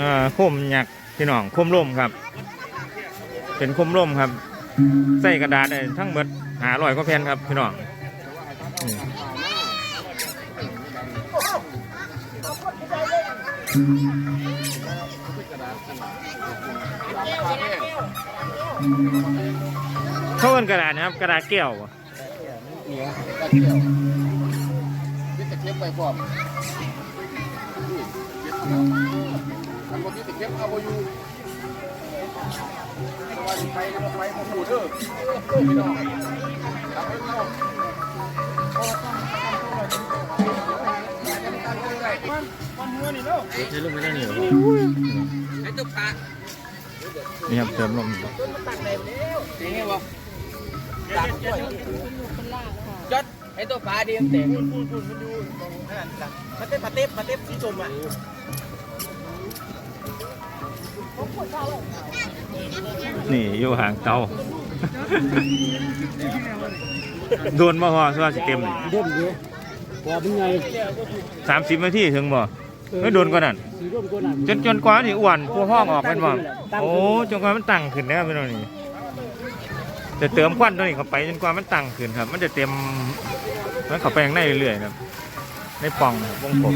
อ่าคมหยักพี่น้องคมร่มครับ เป็นคมร่มครับ ใส่กระดาษได้ทั้งหมดหาร้อยกว่าแผ่นครับพี่น้องเขาเป็นกระดาษนะครับ กระดาษแก้วบ่ เหนียวกระเทียมนี่ตะเข็บไปพร้อมนี่เก็บอันนี้ตะเข็บเอาไปอยู่วันไปกันไปมาพูดเด้อเออไม่ต้องทำให้เราใช้ลมไม่ได้เหนียวนี่ครับเติมลม ตามด้วยศไอ้ตัวฟ้าดีมันเตะปูนปูนปูนมันดูมองนาดนั้นมันเต้นมาเต้นมาเต้นสีชมอะนี่อยู่ห่างเตาโดนมาพอสว่าสิเต็มเด่นเยอะพอเป็นไงสามสิบนาทีถึงบ่ไม่โดนกว่านั้นสีร่มก็หนักจนจนกว่านี่อ้วนพวกห้องออกเป็นบ่โอ้จนกว่ามันตั้งขึ้นนะครับพี่น้องนี่ จะเติมควันตัวนี้เข้าไปจนกว่ามันตั้งขึ้นครับ มันจะเต็มมันเข้าไปข้างในเรื่อยๆครับ ในป่องวงผม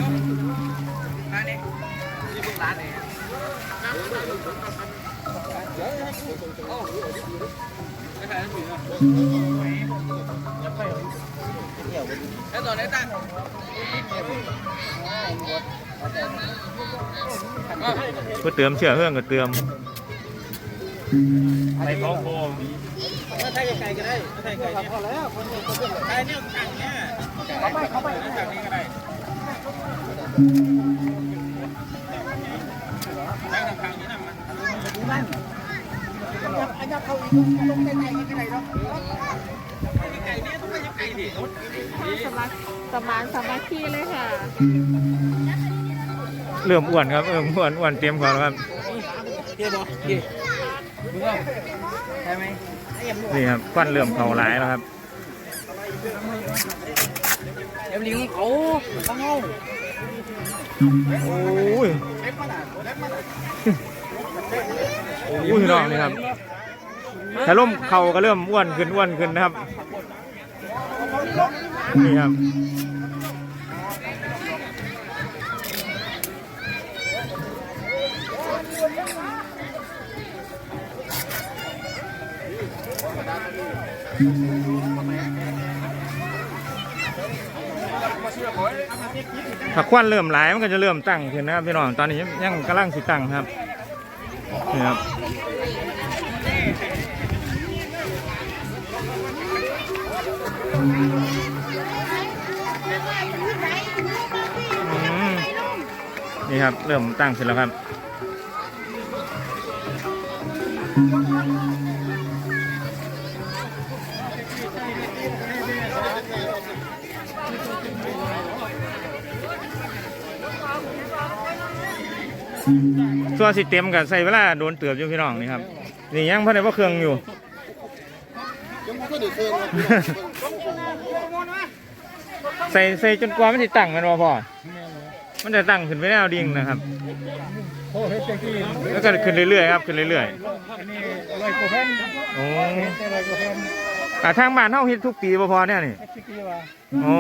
แล้วตอนนี้ตั้งก็เติมเชื้อเฮื่องก็เติมไปของโคม ถ้าไทยไกลก็ได้ถ้าไทยไกลเนี่ยพอแล้วคนเนี่ยคนเนี่ยไทยเนี่ยต่างเนี่ยเขาไปเขาไปต่างนี้ก็ได้ไทยต่างนี้นะมันอันนี้เขาอีกลงใกล้ๆกันได้เนาะไก่เนี่ยต้องไปยังไก่ดิสมาสมานสมัคคีเลยค่ะ เริ่มอ้วนครับเริ่มอ้วนอ้วนเต็มก่อนครับเกี่ยวบ่เกี่ยมึงว่าใช่ไหม นี่ครับควันเริ่มเข้าหลายแล้วครับเอ็มลิงเขาเขาเงาโอ้ยโอ้ยพี่น้องนี่ครับถ้าล่มเข่าก็เริ่มอ้วนขึ้นอ้วนขึ้นนะครับนี่ครับ ถ้าควันเริ่มหลายมันก็จะเริ่มตั้งขึ้นนะครับพี่น้องตอนนี้ยังกำลังสิตั้งครับนี่ครับนี่ครับ เริ่มตั้งขึ้นแล้วครับ ส่วนสิเต็มกับใส่เวลาโดนเตือบอยู่พี่น้องนี่ครับ นี่ยังพันในว่าเครื่องอยู่ยังไม่ได้เครื่องใส่ใส่จนกว่ามันจะตั้งมันบ่พอมันจะตั้งขึ้นไปแนวดิ่งนะครับโอ้เฮ็ดจังซี่แล้วก็ขึ้นเรื่อยๆครับขึ้นเรื่อยอันนี้ร้อยกว่าแผ่นๆโอ้ร้อยกว่าแผ่นอ่าทางบ้านเฮาเฮ็ดทุกปีบ่พอเนี่ยนี่เฮ็ดกี่ว่าโอ้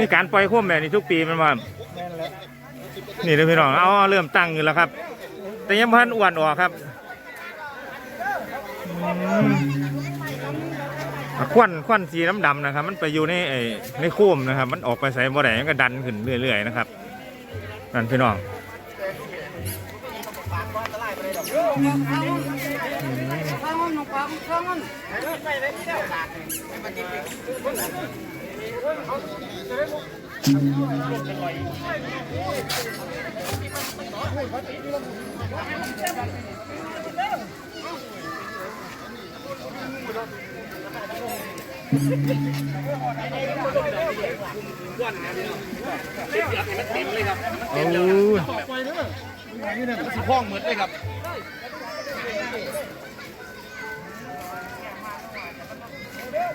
มีการปล่อยโคมแบบนี้ทุกปีแมันว่าแม่ นี่เด้อพี่น้องเอาเริ่มตั้งอยู่แล้วครับ แต่ยังพันอ้วนออกครับควันควันสีดำๆนะครับ มันไปอยู่ในไอ้ในโคมนะครับ มันออกไปใส่บ่ได้มันก็ดันขึ้นเรื่อยๆนะครับนั่นพี่น้อง โอ้ยสิพ้องเหมือนเลยครับ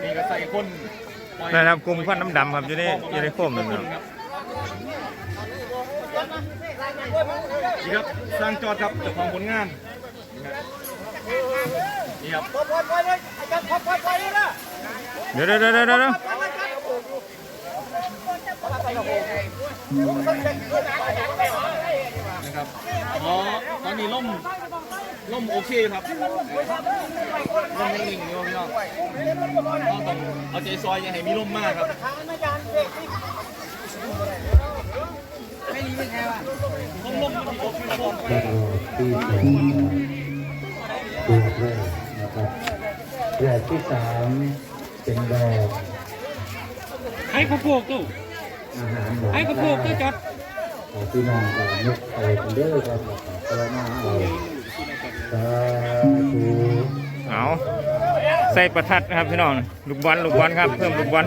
นี่ก็ใส่คน นะครับกลุ่มควันน้ำดำครับอยู่ในอยู่ในโคมนั่นครับนี่ครับสร้างจอดครับเจ้าของผลงานนี่ครับเดี๋ยวเดี๋ยวเดี๋ยวเดี๋ยวเดี๋ยวนะครับอ๋อตอนนี้ล่ม ล่มโอเคครับล่มนิ่งๆอยู่พี่น้องก็ต้องเอาใจซอยอย่าให้มีล่มมากครับล่มล่มมันมีอบไม่พอแล้วก็ที่สองตัวแรกนะครับแบบที่สามเป็นดอกให้เขาปลูกตู้อาหารหวานให้เขาปลูกตู้จอดขอพี่น้องก็ยกไปกันเด้อครับภาวนาเอา เอาใส่ประทัดนะครับพี่น้องลูกบอลลูกบอลครับเพิ่มลูกบอล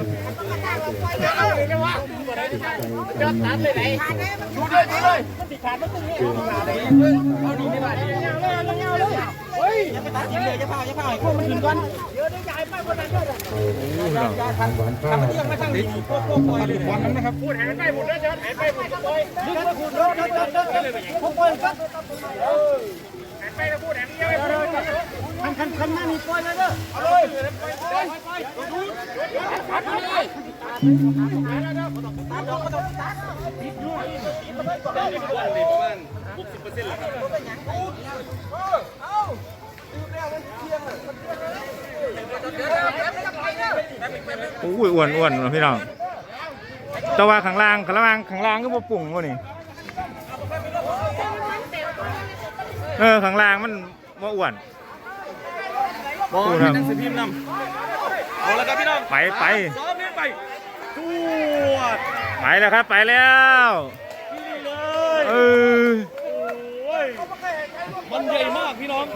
จิตใจกำลังใจต่อพี่น้องอาหารหวานข้าวนะครับโอ้ยอ้วนอ้วนพี่น้องแต่ว่าข้างล่างข้างล่างข้างล่างก็บ่ปรุงวะนี่ เออข้างล่างมันบ่อ้วนบอลพูดคให้รับนักสืบพิมพ์นำเอาละครับพี่น้องไปไปซ้อมเล่นไปจวดไปแล้วครับไปแล้วนี่เลยเออโอ้ยมันใหญ่มากพี่น้อง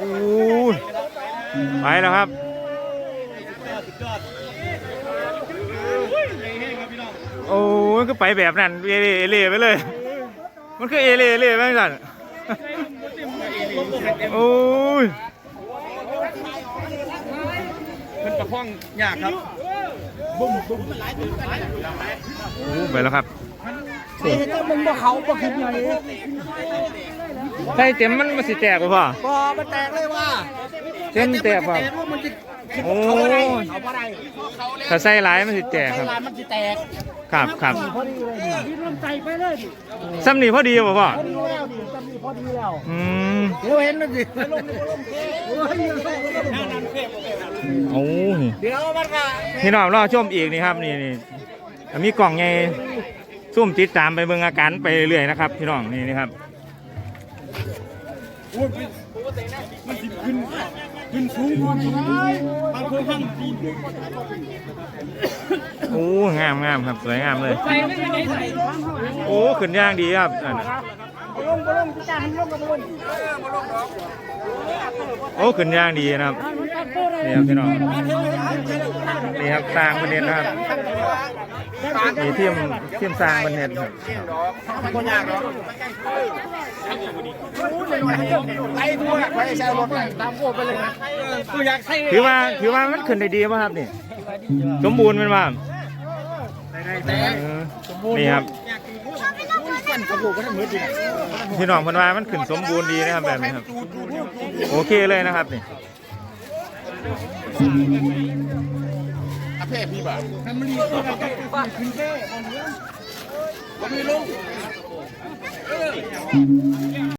โอ้ยไปแล้วครับสุดยอดโอ้ยใหญ่แห้งครับพี่น้องโอ้ยก็ไปแบบนั้นเอเล่เอเล่ไปเลย มันคือเอเล่เอเล่ไปสั่น โอ้ยเป็นประคองยากครับโอ้ไปแล้วครับมึงบ่เขาบ่ขึ้นอย่างนี้ใส่เต็มมันมาสิแตกป่ะพ่อบ่มันแตกเลยว่าเต็มแตกป่ะแตกว่ามันจะโอ้เขาบ่ได้ยเขาบ่ได้ถ้าใส่หลายมันสิแตกใช้ครับลายมันจะแตก ครับครับพอดีเลยดิพี่ลงใจไปเลยดิซ้ำนี่พอดีป่ะพ่อพอดีแล้วดิจำนี่พอดีแล้วอืมเดี๋ยวเห็นแล้วดิลงนี่ลงโอ้ยโอ้ยเดี๋ยวมันก็พี่น้องรอชมอีกนี่ครับนี่นี่มีกล่องไงซุ่มติดตามไปเบิ่งอาการไปเรื่อยนะครับ พี่น้องนี่นี่ครับขึ้น ขึ้นสูงกว่านี้บางคนห้างดีโอ้งามงามครับสวยงามเลยโอ้ขึ้นย่างดีครับนั่นน่ะลงบ่ลงจ้าให้ลงกับบ่ลง โอ้ขึ้นย่างดีนะครับนี่ครับพี่น้องนี่ครับสร้างประเด็นนะครับนี่เทียมเทียมสร้างประเด็นครับคนยากเนาะไล่ทั่วไปใช้รถตามโคไปเลยนะกูอยากใช้ถือว่าถือว่ามันขึ้นได้ดีป่ะครับนี่สมบูรณ์เป็นว่านี่ครับ กระปุกก็ได้มือดิพี่น้องเพันว่ามันขึ้นสมบูรณ์ดีนะครับแบบนี้ครับ โอเคเลยนะครับนี่อาเพศพี่บ่ามันมีตัวกันขึ้นแค่ผมมีลุง